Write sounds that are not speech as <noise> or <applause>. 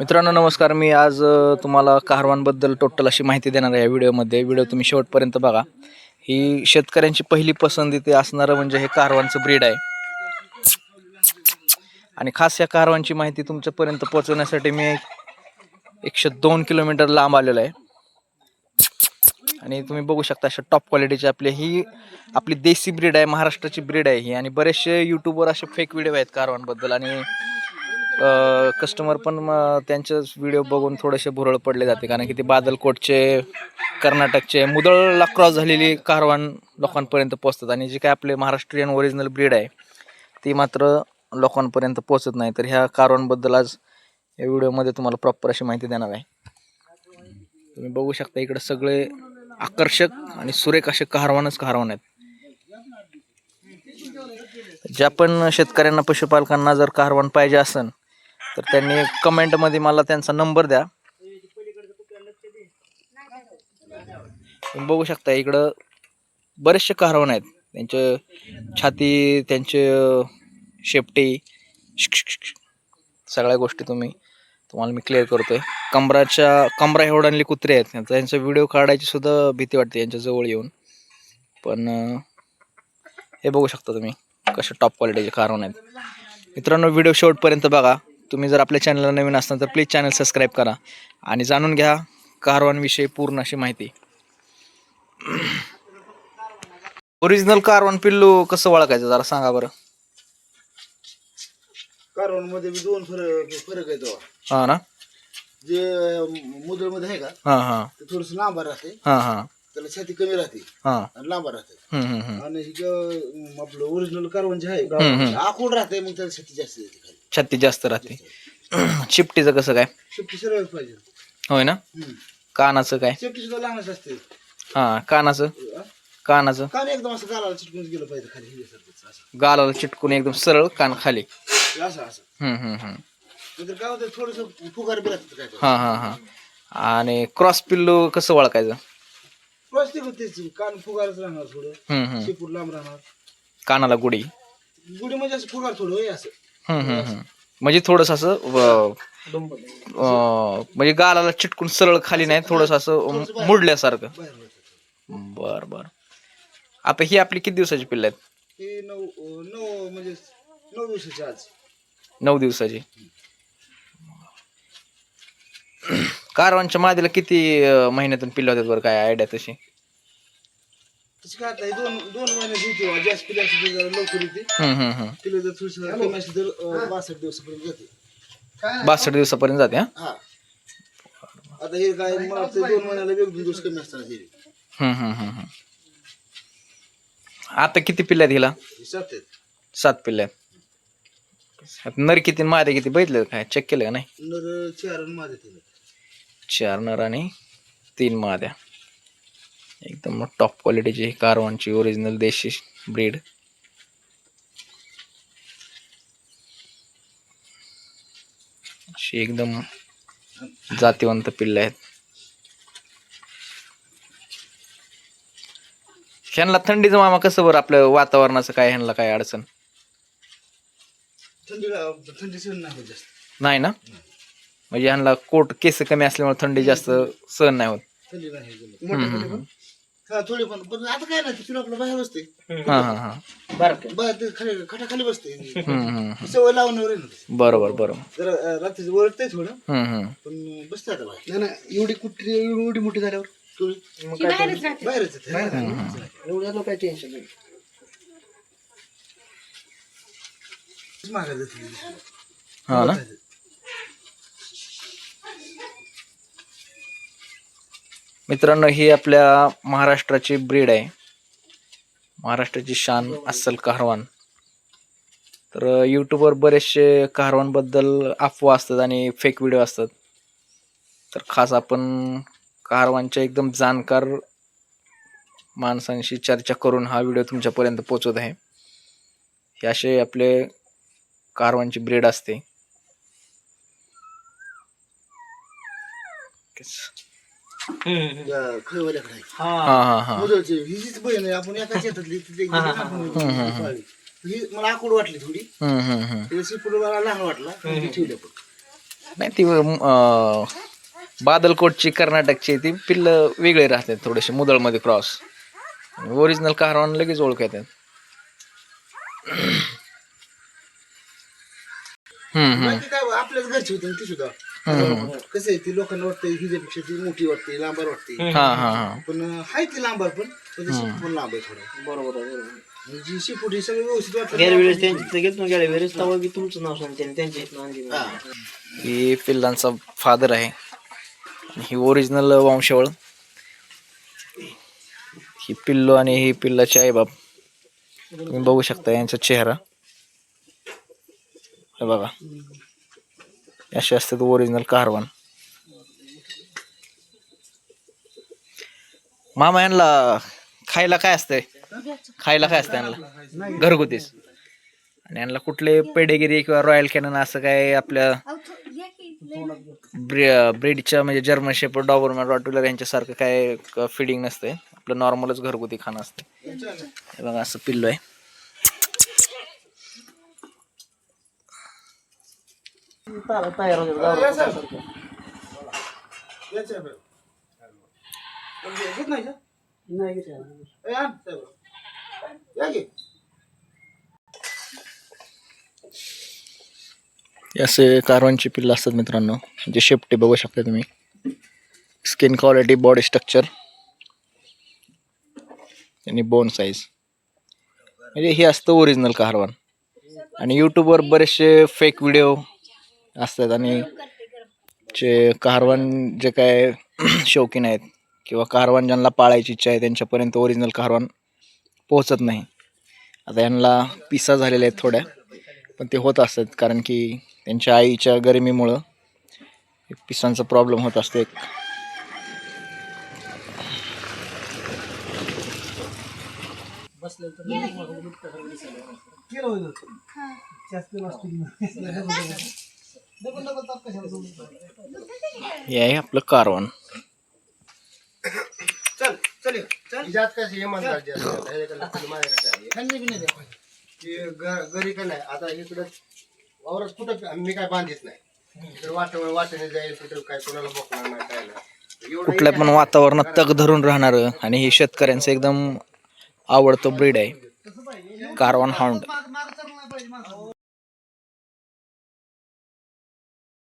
मित्रांनो नमस्कार. मी आज तुम्हाला कारवांबद्दल टोटल अशी माहिती देणार आहे या व्हिडिओमध्ये. व्हिडिओ तुम्ही शेवटपर्यंत बघा. ही शेतकऱ्यांची पहिली पसंती ते असणारं म्हणजे हे कारवांचं ब्रीड आहे. आणि खास या कारवांची माहिती तुमच्यापर्यंत पोहोचवण्यासाठी मी एकशे दोन किलोमीटर लांब आलेलो आहे. आणि तुम्ही बघू शकता अशा टॉप क्वालिटीची आपली ही आपली देसी ब्रीड आहे महाराष्ट्राची ब्रीड आहे ही. आणि बरेचसे यूट्यूबवर असे फेक व्हिडिओ आहेत कारवांबद्दल आणि कस्टमर पण म- त्यांचेच व्हिडिओ बघून थोडेसे भुरळ पडले जाते. कारण की ते बादलकोटचे कर्नाटकचे मुदळला क्रॉस झालेली कारवान लोकांपर्यंत पोहोचतात. आणि जे काय आपले महाराष्ट्रीयन ओरिजिनल ब्रीड आहे ती मात्र लोकांपर्यंत पोहोचत नाही. तर ह्या कारवांबद्दल आज या व्हिडिओमध्ये तुम्हाला प्रॉपर अशी माहिती देणार आहे. तुम्ही बघू शकता इकडे सगळे आकर्षक आणि सुरेख असे कारवानच कारवान आहेत. ज्या पण शेतकऱ्यांना पशुपालकांना जर कारवान पाहिजे असेल तर त्यांनी कमेंटमध्ये मला त्यांचा नंबर द्या. तुम्ही बघू शकता इकडं बरेचसे कारवण आहेत. त्यांचे छाती त्यांचे शेपटी सगळ्या गोष्टी तुम्ही तुम्हाला मी क्लिअर करतोय. कमराच्या कमरा एवढानली कुत्रे आहेत. त्यांचा व्हिडिओ काढायची सुद्धा भीती वाटते यांच्या जवळ येऊन. पण हे बघू शकता तुम्ही कसे टॉप क्वालिटीचे कारवण आहेत. मित्रांनो व्हिडिओ शेवटपर्यंत बघा. तुम्ही जर आपल्या चॅनलला नवीन असणार तर प्लीज चॅनल सबस्क्राईब करा. आणि जाणून घ्या कारवांविषयी पूर्ण अशी माहिती. ओरिजिनल कारवान पिल्लू कसं ओळखायचं जरा सांगा बरं. कारण मध्ये बी दोन फरक फरक आहे तो. हां ना? जे मुदळमध्ये आहे का हां हां. ते थोडस लांबा राहते. हां हां. त्याला छाती कमी राहते हां. आणि लांबा राहते. हम्म, हम्म, हम्म. आणि हे जे आपलं ओरिजिनल कारवण जे आहे. आखूड राहते मग त्याला छाती जास्त येते खाली. छाती जास्त राहते. <clears throat> शिफ्टीचं कसं काय? शेपटी सरळ पाहिजे. होय ना? हम्म. कानाचं काय? शेपटी सुद्धा लहानच असते. हां कानाचं? हा? कानाचं? कान एकदम असं गालाला चिटकून गेलं पाहिजे खाली. असं. गालाला चिटकून एकदम सरळ कान खाली. हे असं असं. हम्म, हम्म, हम्म. नंतर काय होतं थोडस फुगार बी राहतं काय हां हां हां. आणि क्रॉस पिल्लू कसं ओळखायचं? प्लास्टिक होतेच कान फुगारच राहणार थोडं. हम्म, हम्म. शेपूट लांब राहणार. कानाला गुढी. गुढी म्हणजे असं फुगार थोडं होय असं. हम्म, हम्म, हम्म. म्हणजे थोडस असं अं, म्हणजे गालाला चिटकून सरळ खाली नाही थोडस असं मुडल्यासारखं. बाहेर होतं बर बर. आता ही आपली किती दिवसाची पिल्ल आहेत? नऊ अं, नऊ म्हणजे नऊ दिवसाचे आज. नऊ दिवसाची. <clears throat> कारवांच्या मादीला किती अं, महिन्यातून पिल्ल होतात बरं? काय आयडिया तशी? तशी काय आता हे दोन दोन महिने येते जास्त पिले तर जरा लवकर येते. हम्म, हम्म, हम्म. पिले जर थोडस कमी असते तर अं, बासष्ट दिवसापर्यंत जाते. बासष्ट दिवसापर्यंत जाते हा? हा. आता हे काय मला वाटतं दोन महिन्याला एक दोन दिवस कमी असतात हे. हम्म, हम्म, हम्म, हम्म. आता किती पिल्ल आहेत हिला? हे सात आहेत. सात पिल्ल आहेत. आता नर किती आणि मादे किती? बघितलं का काय? चेक केलं का नाही? नर चार आणि माझे तीन आहेत. चार नर आणि तीन माद्या. एकदम टॉप क्वालिटीची कारवांची ओरिजिनल देशी ब्रीड अशी एकदम जातीवंत पिल्ल आहेत. ह्यांना थंडीचं मामा कसं बरं आपलं वातावरणाचं काय ह्यांना काय अडचण? नाही ना? म्हणजे ह्यांना कोट केस कमी असल्यामुळे थंडी जास्त सहन नाही होत. हा थोडी पण पण आता काय नाही तिथून आपलं बाहेर बसते हा हा हा. बाहेर ते खाली खटाखाली बसते हम्म, हम्म. सवय लावण्यावर आहे ना ते. बरोबर बरोबर. जरा अं, रात्रीचं ओळखतंय थोडं हम्म हम्म. पण बसते आता बाहेर. नाही नाही एवढी कुठली एवढी मोठी झाल्यावर? थोडी बाहेरच येते. एवढ्याला काय टेन्शन नाही. मागे जाते. हा ना? मित्रांनो ही आपल्या महाराष्ट्राची ब्रीड आहे. महाराष्ट्राची शान अस्सल कारवान तर यूट्यूबवर बरेचसे कारवानबद्दल अफवा असतात आणि फेक व्हिडिओ असतात. तर खास आपण कारवानच्या एकदम जाणकार माणसांशी चर्चा करून हा व्हिडिओ तुमच्यापर्यंत पोचवत आहे. हे असे आपले कारवांची ब्रीड असते. त्या खैवाल्याकडे आहे. हा हा हा मुदळची ही जीच बहीण आहे आपण एकाच शेतातली तिथे एक पाळली. ही मला आकूड वाटली थोडी हम्म हम्म हम्म तिला शिपूड मला लहान वाटला मी ठेवली पण नाही ती अं, बादलकोटची कर्नाटकची ती पिल्लं वेगळे राहतात थोडेसे मुदळमध्ये क्रॉस ओरिजिनल कारवान लगेच ओळख येतात. बाकी काय आपल्याच घरची होती ती सुद्धा. हम्म. कसं आहे ती लोकांना वाटतं हिच्यापेक्षा ती मोठी वाटते लांबर वाटते. हा हा हा. पण हाय ती लांबर पण पण लांब आहे थोडं. बरोबर आहे बरोबर जी शिपूट ही सगळी व्यवस्थित वाटतं त्यांची बी तुमचं नाव सांगते त्यांच्या आणली. ही. पिल्लांचा फादर आहे. आणि ही ओरिजिनल वंशावळ. ही पिल्लो आणि ही पिल्लाचे आई बाप तुम्ही बघू शकता यांचा चेहरा. हे बघा. असे असतात ओरिजिनल कारवान. मामा यांना खायला काय असतंय? खायला काय असतं यांना? घरगुतीच. आणि यांना कुठले पेडेगिरी किंवा रॉयल कॅनन असं काय आपल्या ब्रे ब्रीडच्या म्हणजे जर्मन शेप डॉबरमॅन रॉटविलर यांच्यासारखं काय फिडिंग नसते आपलं नॉर्मलच घरगुती खाणं असतं हे बघा असं पिल्लो आहे. तयार होते नाही का? नाही असे कारवांची पिल्लं असतात मित्रांनो. जे शेपटे बघू शकता तुम्ही. स्किन क्वालिटी बॉडी स्ट्रक्चर आणि बोन साईज म्हणजे हे असतं ओरिजिनल कारवान. आणि यूट्यूबवर बरेचसे फेक व्हिडिओ असतात आणि जे कारवान जे काय <clears throat> शौकीन आहेत किंवा कारवान ज्यांना पाळायची इच्छा आहे त्यांच्यापर्यंत ओरिजिनल कारवान पोहोचत नाही. आता यांना पिसा झालेल्या आहेत थोड्या पण ते होत असतात कारण की त्यांच्या आईच्या गरमीमुळं पिसांचा प्रॉब्लेम होत असतो एक. केलं हे आहे आपलं कारवान. चल चल चल. जात कशी पाहिजे. की घ- घरी का नाही. आता इकडं वावरात कुठं मी काय बांधित नाही. इकडे जाईल कुठं काय कोणाला बघणार नाही काय नाही एवढं कुठल्या पण वातावरणात तग धरून राहणारं आणि हे शेतकऱ्यांचं एकदम आवडतं ब्रीड आहे. कारवान हाऊंड